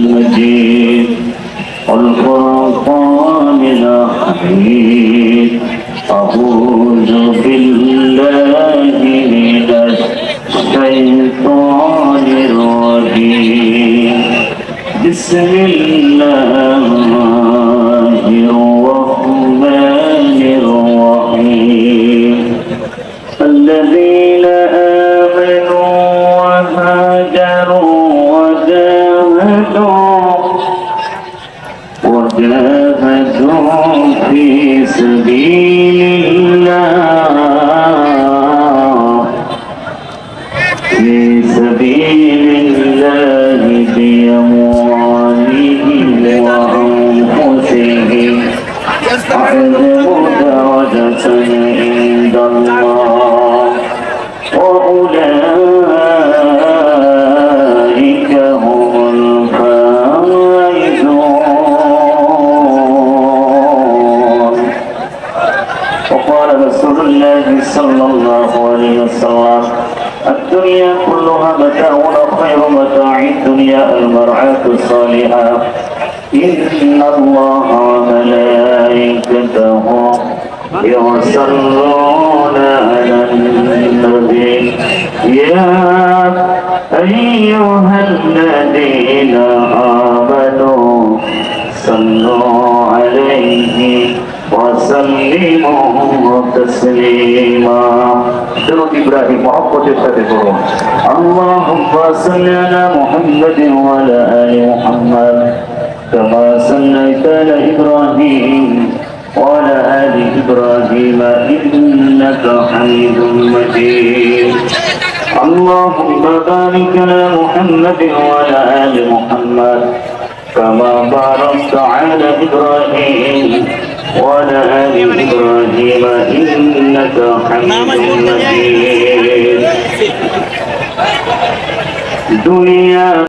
المجيد والفرقان الحميد أعوذ بالله من الشيطان الرجيم بسم الله سبيل الله في سبيل الله بأموالهم وأنفسهم أعظم درجة وقال رسول الله صلى الله عليه وسلم. الدنيا كلها متاع وخير متاع الدنيا المرعاة الصالحة. إن الله وملائكته يصلون على النبي. يا أيها الذين آمنوا صلوا عليه. وسلموا تسليما. شنو إبراهيم؟ محبة تتبعون اللهم صل على محمد وعلى آل محمد كما صليت على إبراهيم وعلى آل إبراهيم إنك حميد مجيد. اللهم بارك على محمد وعلى آل محمد كما باركت على إبراهيم وعلى آل إبراهيم إنك حميد مجيد. دنيا